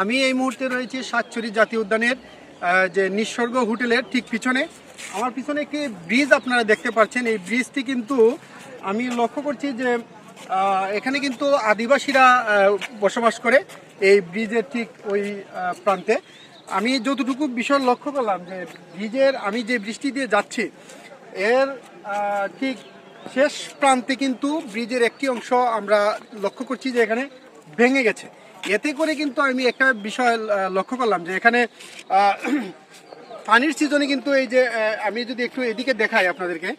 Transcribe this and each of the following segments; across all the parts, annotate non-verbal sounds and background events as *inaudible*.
আমি এই মুহূর্তে রয়েছি সাতচুরি জাতীয় উদ্যানের যে নিঃস্বর্গ হোটেলের ঠিক পিছনে। আমার পিছনে একটি ব্রিজ আপনারা দেখতে পাচ্ছেন। এই ব্রিজটি কিন্তু আমি লক্ষ্য করছি যে এখানে কিন্তু আদিবাসীরা বসবাস করে এই ব্রিজের ঠিক ওই প্রান্তে। আমি যতটুকু বিষয় লক্ষ্য করলাম যে, ব্রিজের আমি যে বৃষ্টি দিয়ে যাচ্ছি, এর ঠিক শেষ প্রান্তে কিন্তু ব্রিজের একটি অংশ আমরা লক্ষ্য করছি যে এখানে ভেঙে গেছে। এতে করে কিন্তু আমি একটা বিষয় লক্ষ্য করলাম যে এখানে *clears throat* পানির সিজনে কিন্তু এই যে আমি যদি একটু এদিকে দেখাই আপনাদেরকে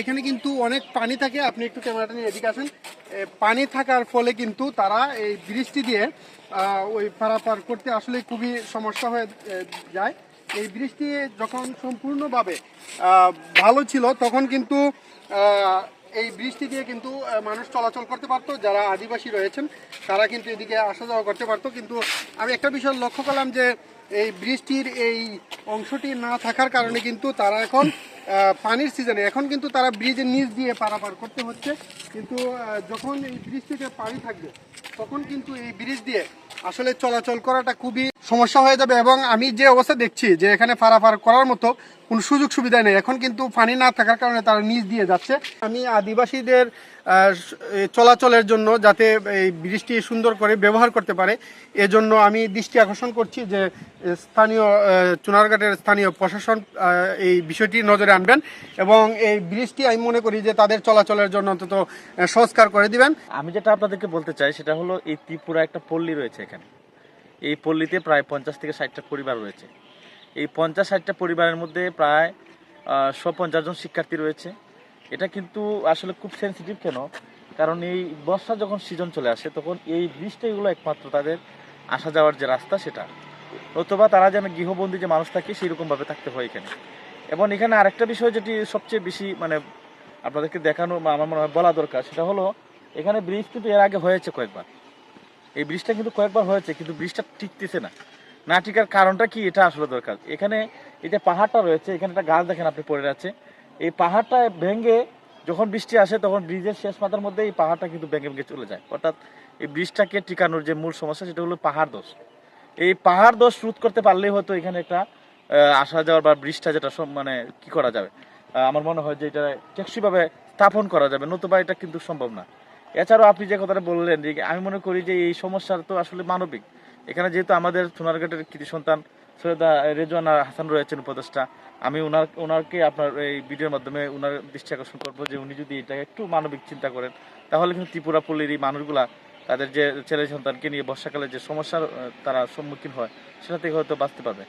এখানে কিন্তু অনেক পানি থাকে। আপনি একটু ক্যামেরাটা নিয়ে এদিকে আসেন। পানি থাকার ফলে কিন্তু তারা এই বৃষ্টি দিয়ে ওই পারাপার করতে আসলে খুবই সমস্যা হয়ে যায়। এই বৃষ্টি যখন সম্পূর্ণভাবে ভালো ছিল, তখন কিন্তু এই বৃষ্টি দিয়ে কিন্তু মানুষ চলাচল করতে পারতো, যারা আদিবাসী রয়েছেন, তারা কিন্তু এদিকে আসা যাওয়া করতে পারতো। কিন্তু আমি একটা বিষয় লক্ষ্য করলাম যে, এই বৃষ্টির এই অংশটি না থাকার কারণে কিন্তু তারা এখন পানির সিজনে এখন কিন্তু তারা ব্রিজের নিচ দিয়ে পারাপার করতে হচ্ছে। কিন্তু যখন এই বৃষ্টিতে পানি থাকবে, তখন কিন্তু এই ব্রিজ দিয়ে আসলে চলাচল করাটা খুবই সমস্যা হয়ে যাবে এবং আমি যে অবস্থা দেখছি যে এখানে পারাপার করার মতো কোনো সুযোগ সুবিধা নেই, এখন কিন্তু পানি না থাকার কারণে তারা নিচ দিয়ে যাচ্ছে। আমি আদিবাসীদের চলাচলের জন্য যাতে এই বৃষ্টি সুন্দর করে ব্যবহার করতে পারে, এজন্য আমি দৃষ্টি আকর্ষণ করছি যে স্থানীয় চুনারঘাটের স্থানীয় প্রশাসন এই বিষয়টি নজরে আনবেন এবং এই বৃষ্টি আমি মনে করি যে তাদের চলাচলের জন্য অন্তত সংস্কার করে দিবেন। আমি যেটা আপনাদেরকে বলতে চাই সেটা হলো, এই ত্রিপুরা একটা পল্লী রয়েছে এখানে। এই পল্লীতে প্রায় পঞ্চাশ থেকে ষাটটা পরিবার রয়েছে। এই পঞ্চাশ ষাটটা পরিবারের মধ্যে প্রায় পঞ্চাশ জন শিক্ষার্থী রয়েছে। এটা কিন্তু আসলে খুব সেন্সিটিভ কেন? কারণ এই বর্ষা যখন সিজন চলে আসে, তখন এই বৃষ্টিগুলো একমাত্র তাদের আসা যাওয়ার যে রাস্তা সেটা। অথবা তারা যেন গৃহবন্দী যে মানুষ থাকে সেই রকমভাবে থাকতে হয় এখানে। এবং এখানে আরেকটা বিষয় যেটি সবচেয়ে বেশি মানে আপনাদেরকে দেখানো আমার মনে হয় বলা দরকার, সেটা হলো, এখানে ব্রিজ কিন্তু এর আগে হয়েছে কয়েকবার। এই ব্রিজটা কিন্তু কয়েকবার হয়েছে, কিন্তু ব্রিজটা টিকতেছে না। না টিকার কারণটা কি? এটা আসলে দরকার। এখানে এই যে পাহাড়টা রয়েছে, এখানে একটা গাছ দেখেন আপনি পড়ে আছে। এই পাহাড়টা ভেঙে যখন বৃষ্টি আসে, তখন ব্রিজের শেষ মাথার মধ্যে এই পাহাড়টা কিন্তু ভেঙে ভেঙে চলে যায়। অর্থাৎ এই ব্রিজটাকে টিকানোর যে মূল সমস্যা, সেটা হলো পাহাড় দোষ। এই পাহাড় দোষ রোধ করতে পারলেই হয়তো এখানে একটা আসা যাওয়ার বা ব্রিজটা যেটা সব- মানে কি করা যাবে? আমার মনে হয় যে এটা টেকসইভাবে স্থাপন করা যাবে, নতুবা এটা কিন্তু সম্ভব না। এছাড়াও আপনি যে কথাটা বললেন যে আমি মনে করি যে এই সমস্যার তো আসলে মানবিক। এখানে যেহেতু আমাদের সোনারঘাটের কৃতি সন্তান সৈয়দা রেজওয়ানা হাসান রয়েছেন উপদেষ্টা, আমি ওনার ওনারকে আপনার এই ভিডিওর মাধ্যমে ওনার দৃষ্টি আকর্ষণ করব যে উনি যদি এটা একটু মানবিক চিন্তা করেন, তাহলে কিন্তু ত্রিপুরা পল্লীর এই মানুষগুলা, তাদের যে ছেলে সন্তানকে নিয়ে বর্ষাকালে যে সমস্যার তারা সম্মুখীন হয়, সেটা থেকে হয়তো বাঁচতে পারবে।